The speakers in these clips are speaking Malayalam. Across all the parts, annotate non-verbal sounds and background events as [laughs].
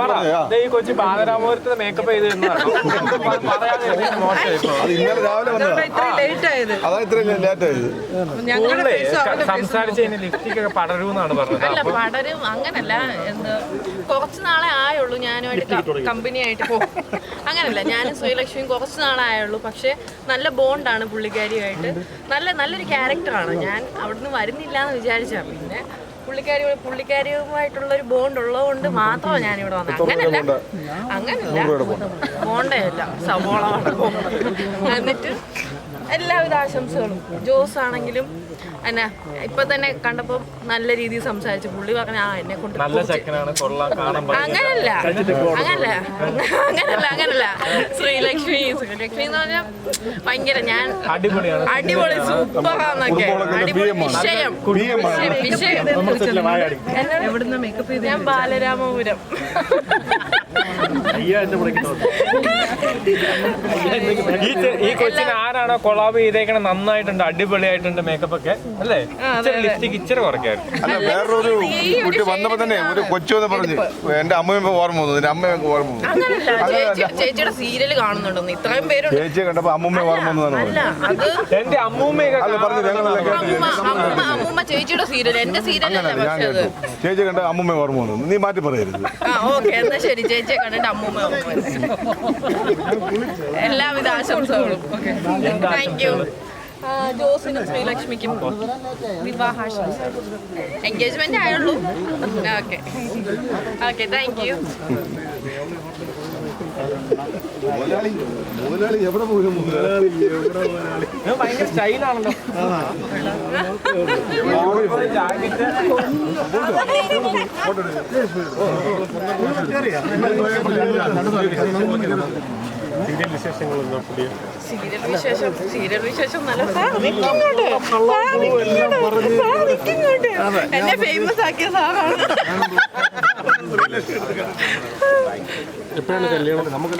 പറ ദേ ഈ കൊച്ചു ബാലരാമപുരത്ത് മേക്കപ്പ് ചെയ്ത് അത് ഇന്നലെ രാവിലെ വന്നതാ. ഇത്ര ലേറ്റ് അതാ ഇത്രയും ആയത്. സംസാരിച്ച് ലിപ്സ്റ്റിക് ഒക്കെ പറഞ്ഞത്. അല്ല പടരും അങ്ങനല്ല. എന്ത് കുറച്ച് നാളെ ആയുള്ളൂ ഞാനുമായിട്ട് കമ്പനി ആയിട്ട് പോകും അങ്ങനല്ല ഞാനും ശ്രീലക്ഷ്മിയും കുറച്ച് നാളെ ആയുള്ളൂ പക്ഷെ നല്ല ബോണ്ടാണ് പുള്ളിക്കാരിയുമായിട്ട്. നല്ല നല്ലൊരു ക്യാരക്ടറാണ് ഞാൻ അവിടുന്ന് വരുന്നില്ല എന്ന് വിചാരിച്ചാ. പിന്നെ പുള്ളിക്കാരി പുള്ളിക്കാരിയുമായിട്ടുള്ള ഒരു ബോണ്ട് ഉള്ളതുകൊണ്ട് മാത്രമാണ് ഞാനിവിടെ വന്നത് അങ്ങനല്ല. അങ്ങനല്ല. ബോണ്ടേ അല്ല സവോള എന്നിട്ട് എല്ലാവിധ ആശംസകളും. ജോസ് ആണെങ്കിലും എന്നാ ഇപ്പൊ തന്നെ കണ്ടപ്പോ നല്ല രീതിയിൽ സംസാരിച്ചു. പുള്ളി പറഞ്ഞ ആ എന്നെ കൊണ്ട്. അങ്ങനല്ല. അങ്ങനല്ല. അങ്ങനല്ല അങ്ങനല്ല. ശ്രീലക്ഷ്മി ശ്രീലക്ഷ്മി എന്ന് പറഞ്ഞാൽ ഭയങ്കര ഞാൻ അടിപൊളി സൂപ്പറാന്നൊക്കെ. അടിപൊളി വിഷയം. വിഷയം ഞാൻ ബാലരാമപുരം. [laughs] ഈ കൊച്ചിന് ആരാണോ കൊളാബ് ചെയ്തേക്കണ നന്നായിട്ടുണ്ട് അടിപൊളിയായിട്ടുണ്ട് മേക്കപ്പ് ഒക്കെ അല്ലേ? ഇച്ചിരി ലിപ്സ്റ്റിക് ഇച്ചിരി കുറയ്ക്കായിരുന്നു. അല്ല വേറൊരു കുട്ടി വന്നപ്പോ തന്നെ ഒരു കൊച്ചു എന്ന് പറഞ്ഞു എന്റെ അമ്മയും ഓർമ്മ വന്നു എന്റെ അമ്മയൊക്കെ ഓർമ്മ വന്നു. ചേച്ചിയുടെ സീരിയൽ കാണുന്നുണ്ടെന്ന്. ഇത്രയും പേരുണ്ട്. ചേച്ചിയെ കണ്ടപ്പോ അമ്മൂമ്മ ഓർമ്മ വന്നതാണ് അല്ല അത് എന്റെ അമ്മൂമ്മയൊക്കെ പറഞ്ഞു അമ്മൂമ്മ ചേച്ചിയുടെ സീരിയൽ എന്റെ സീരിയലല്ല പക്ഷെ അത്. കേട്ടു. ചേച്ചി കണ്ട അമ്മൂമ്മ ഓർമ്മ വന്നു. നീ മാറ്റി പറയരുത്. ഓക്കെ എന്നാ ശരി ചേച്ചിയെ കണ്ടിട്ട് അമ്മൂമ്മ. എല്ലാവിധ ആശംസകളും. താങ്ക് യു ജോസിനും ശ്രീലക്ഷ്മിക്കും വിവാഹാശംസ എൻഗേജ്മെന്റ് ആയുള്ളൂ. ഓക്കെ ഓക്കെ താങ്ക് യു മുതലാളി മുതലാളി എവിടെ പോലും മുതലാളി? ഇത് ഭയങ്കര സ്റ്റൈലാണല്ലോ. ജാക്കറ്റ് സീരിയൽ വിശേഷം സീരിയൽ വിശേഷം നല്ല. സാർ എന്നെ ഫേമസ് ആക്കിയ സാറാണ്.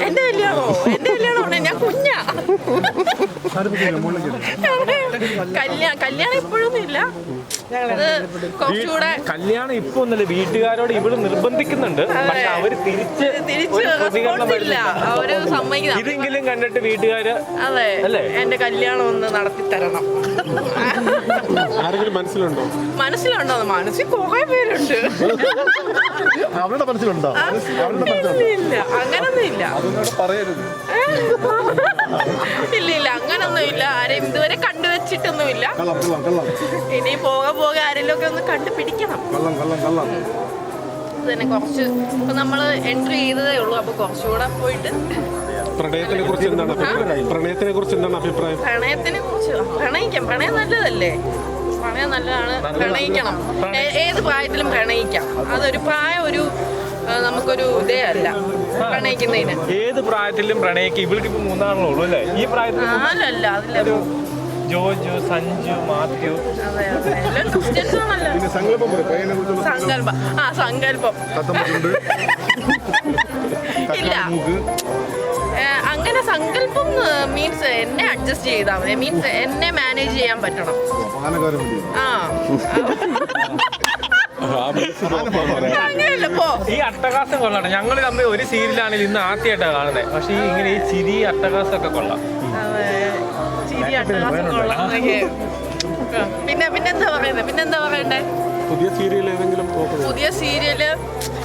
എന്റെ കല്യാണോ? എന്റെ കല്യാണമാണ്? ഞാൻ കുഞ്ഞാ. കല്യാണം കല്യാണം ഇപ്പോഴൊന്നും ഇല്ല. അത് കുറച്ചുകൂടെ കല്യാണം ഇപ്പൊ ഒന്നല്ല വീട്ടുകാരോട് ഇവൾ നിർബന്ധിക്കുന്നുണ്ട്. പക്ഷെ അവർ തിരിച്ച് തിരിച്ച് ഒരു റെസ്പോൺസ് ഇല്ല. അവർ സമ്മതിക്കുന്ന ഇതെങ്കിലും കണ്ടിട്ട് വീട്ടുകാര് അതെ. അല്ലേ? എന്റെ കല്യാണം ഒന്ന് നടത്തി തരണം ആരെങ്കിലും മനസ്സിലുണ്ടോ? മനസ്സിലുണ്ടോ? മനസ്സിൽ കുറെ പേരുണ്ട്. അവരുടെ മനസ്സിലുണ്ടോ? ഇല്ല, അങ്ങനൊന്നും ഇല്ല. പറയരുത്. ഇല്ല ഇല്ല അങ്ങനൊന്നും ഇല്ല. ആരെയും ഇതുവരെ കള്ളം ഇനി പോക പോക ആരെങ്കിലും ഒക്കെ ഒന്ന് കണ്ടുപിടിക്കണം. തന്നെ കുറച്ച് ഇപ്പൊ നമ്മൾ എൻട്രി ചെയ്തതേ ഉള്ളൂ അപ്പൊ കുറച്ചുകൂടെ പോയിട്ട്. പ്രണയത്തിനെ കുറിച്ച് എന്താണ് അഭിപ്രായം? പ്രണയത്തിനെ കുറിച്ച് എന്താണ് അഭിപ്രായം? പ്രണയത്തിനെ കുറിച്ച് പ്രണയിക്കാം. പ്രണയം നല്ലതല്ലേ? പ്രണയം നല്ലതാണ്. പ്രണയിക്കണം. ഏത് പ്രായത്തിലും പ്രണയിക്കാം. അതൊരു പ്രായം ഒരു നമുക്കൊരു ഇതേ അല്ല. പ്രണയിക്കുന്നതിന്. ഏത് പ്രായത്തിലും പ്രണയിക്കും ഇവൾക്ക് ഇപ്പൊ മൂന്നാണല്ലോ ഉള്ളൂ അല്ലേ? ഈ പ്രായത്തിൽ അതിലൊരു ഒരു ജോജു സഞ്ജു മാത്യു. പിന്നെ സങ്കല്പം പറയും പയ്യനെ കുറിച്ചുള്ള സങ്കല്പം. ആ സങ്കല്പം. കത്തമ്പറ്റുണ്ട് ഇല്ല. അങ്ങനെ സങ്കല്പം മീൻസ് എന്നെ അഡ്ജസ്റ്റ് ചെയ്താൽ മതി. മീൻസ് എന്നെ മാനേജ് ചെയ്യാൻ പറ്റണം. ആ. ഈ അട്ടകാസം കൊള്ളാണ് ഞങ്ങൾ തമ്മിൽ ഒരു സീരിയലാണെങ്കിൽ ഇന്ന് ആദ്യമായിട്ടാണ് കാണുന്നത് പക്ഷെ ഈ ഇങ്ങനെ ഈ ചിരി അട്ടഹാസം ഒക്കെ കൊള്ളാം പിന്നെ പിന്നെന്താ പറയുന്നത് പിന്നെന്താ പറയണ്ടേ? പുതിയ സീരിയൽ ഏതെങ്കിലും പുതിയ സീരിയൽ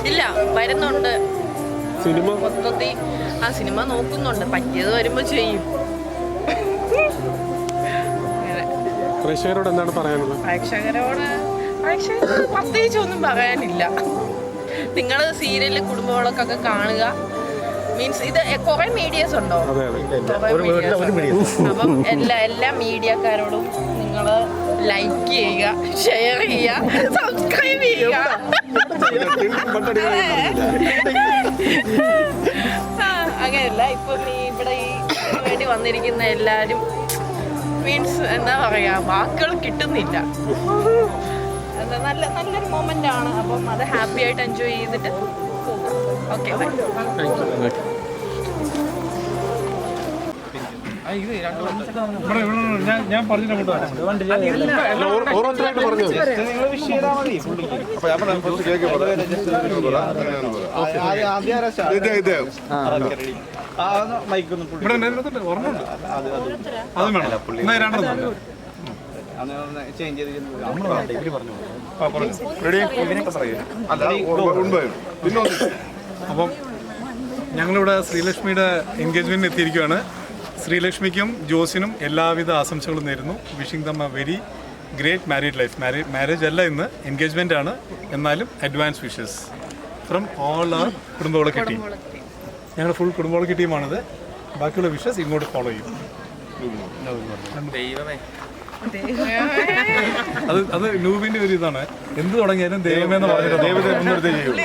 ഇല്ല വരുന്നുണ്ട്. സിനിമ? മൊത്തത്തിൽ ആ സിനിമ നോക്കുന്നുണ്ട്. പറ്റിയത് വരുമ്പോ ചെയ്യും. പ്രേക്ഷകരോട് എന്താണ് പറയാനുള്ളത്? പ്രേക്ഷകരോട് പ്രേക്ഷകരോട് പ്രത്യേകിച്ച് ഒന്നും പറയാനില്ല. നിങ്ങൾ സീരിയലിൽ കുടുംബങ്ങളൊക്കെ കാണുക. മീൻസ് ഇത് കുറെ മീഡിയസ് ഉണ്ടോ. അപ്പം എല്ലാ എല്ലാ മീഡിയക്കാരോടും നിങ്ങൾ ലൈക്ക് ചെയ്യുക ഷെയർ ചെയ്യുക സബ്സ്ക്രൈബ് ചെയ്യുക. അങ്ങനെയല്ല. ഇപ്പം ഈ ഇവിടെ ഈ വേണ്ടി വന്നിരിക്കുന്ന എല്ലാരും മീൻസ് എന്താ പറയാ വാക്കുകൾ കിട്ടുന്നില്ല. [laughs] നല്ല നല്ലൊരു മൊമെന്റ് ആണ്. അപ്പം അത് ഹാപ്പി ആയിട്ട് എൻജോയ് ചെയ്തിട്ട് ഓക്കെ ബൈ ഞാൻ ഞാൻ പറഞ്ഞിട്ട് ഓരോരുത്തരായിട്ട് പറഞ്ഞു? അപ്പൊ ഞാൻ പറഞ്ഞ first കേക്ക് പറ. കേക്ക് പറ. അങ്ങനെയാണ് പറ. ഇത് ഇവിടെ ഉണ്ട്, ഇതിനകത്തുണ്ട്, ഓർമ്മയുണ്ട് അതും വേണം. രണ്ടെണ്ണം പറഞ്ഞോ. റെഡി പിന്നെ അപ്പം ഞങ്ങളിവിടെ ശ്രീലക്ഷ്മിയുടെ എൻഗേജ്മെന്റിന് എത്തിയിരിക്കുകയാണ്. ശ്രീലക്ഷ്മിക്കും ജോസിനും എല്ലാവിധ ആശംസകളും നേരുന്നു. Wishing them a very great married life marriage അല്ല ഇന്ന് എൻഗേജ്മെന്റ് ആണ്. എന്നാലും advance wishes from all our Kudumbavilakku team ഞങ്ങളുടെ ഫുൾ കുടുംബവിളക്ക് ടീമാണിത് ബാക്കിയുള്ള വിഷസ് ഇങ്ങോട്ട് ഫോളോ ചെയ്യും. അത്. അത് നൂബിന്റെ ഒരു ഇതാണ്. എന്ത് തുടങ്ങിയാലും ദൈവമേ എന്ന് പറഞ്ഞിട്ട് ദൈവത്തെ മുൻനിർത്തി ചെയ്യും.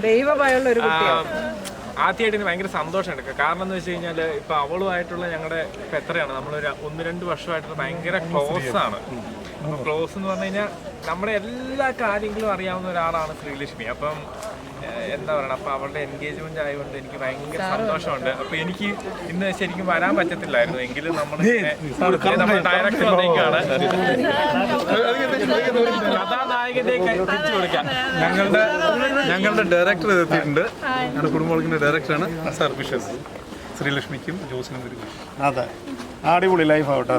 ദൈവമായുള്ള ഒരു കുട്ടിയാണ് ആദ്യമായിട്ട് എനിക്ക് ഭയങ്കര സന്തോഷമുണ്ട്. കാരണം എന്ന് വെച്ച് കഴിഞ്ഞാൽ ഇപ്പൊ അവളുമായിട്ടുള്ള ഞങ്ങളുടെ ഇപ്പൊ എത്രയാണ്? നമ്മളൊരു ഒന്ന് രണ്ട് വർഷമായിട്ട് ഭയങ്കര ക്ലോസ് ആണ്. ക്ലോസ് എന്ന് പറഞ്ഞു കഴിഞ്ഞാൽ നമ്മുടെ എല്ലാ കാര്യങ്ങളും അറിയാവുന്ന ഒരാളാണ് ശ്രീലക്ഷ്മി. അപ്പം എന്താ പറയണ? അപ്പൊ അവളുടെ എൻഗേജ്മെന്റ് ആയതുകൊണ്ട് എനിക്ക് ഭയങ്കര സന്തോഷമുണ്ട്. അപ്പൊ എനിക്ക് ഇന്ന് ശരിക്കും വരാൻ പറ്റത്തില്ലായിരുന്നു. എങ്കിലും നമ്മൾ നമ്മൾ ഡയറക്റ്റ് വന്നേക്കാണ് കഥാനായകതയൊക്കെ തിരിച്ചു കൊടുക്കാം. ഞങ്ങളുടെ ഞങ്ങളുടെ ഡയറക്ടർ എത്തിയിട്ടുണ്ട്. ഞങ്ങളുടെ കുടുംബത്തിന്റെ ഡയറക്ടറാണ് സാർ വിഷസ് ശ്രീലക്ഷ്മിക്കും ജോസിനും ഒരു അതെ. അടിപൊളി ലൈഫ് ആവട്ടെ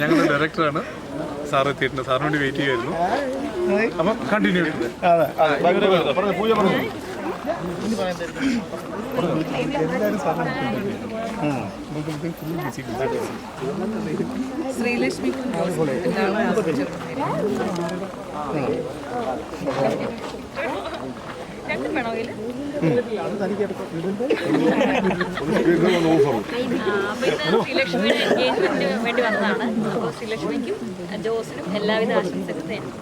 ഞങ്ങളുടെ ഡയറക്ടറാണ് സാർ എത്തിയിട്ടുണ്ട്. സാറിനോട് വേണ്ടി വെയിറ്റ് ചെയ്യുമായിരുന്നു കണ്ടിന്യൂ അതെ. പറഞ്ഞു പൂജ പറഞ്ഞു. ശ്രീലക്ഷ്മിക്കും ശ്രീലക്ഷ്മിയുടെ എൻഗേജ്മെന്റിന് വേണ്ടി വന്നതാണ്. അപ്പോൾ ശ്രീലക്ഷ്മിക്കും ജോസിനും എല്ലാവിധ ആശംസകളും നേരുന്നു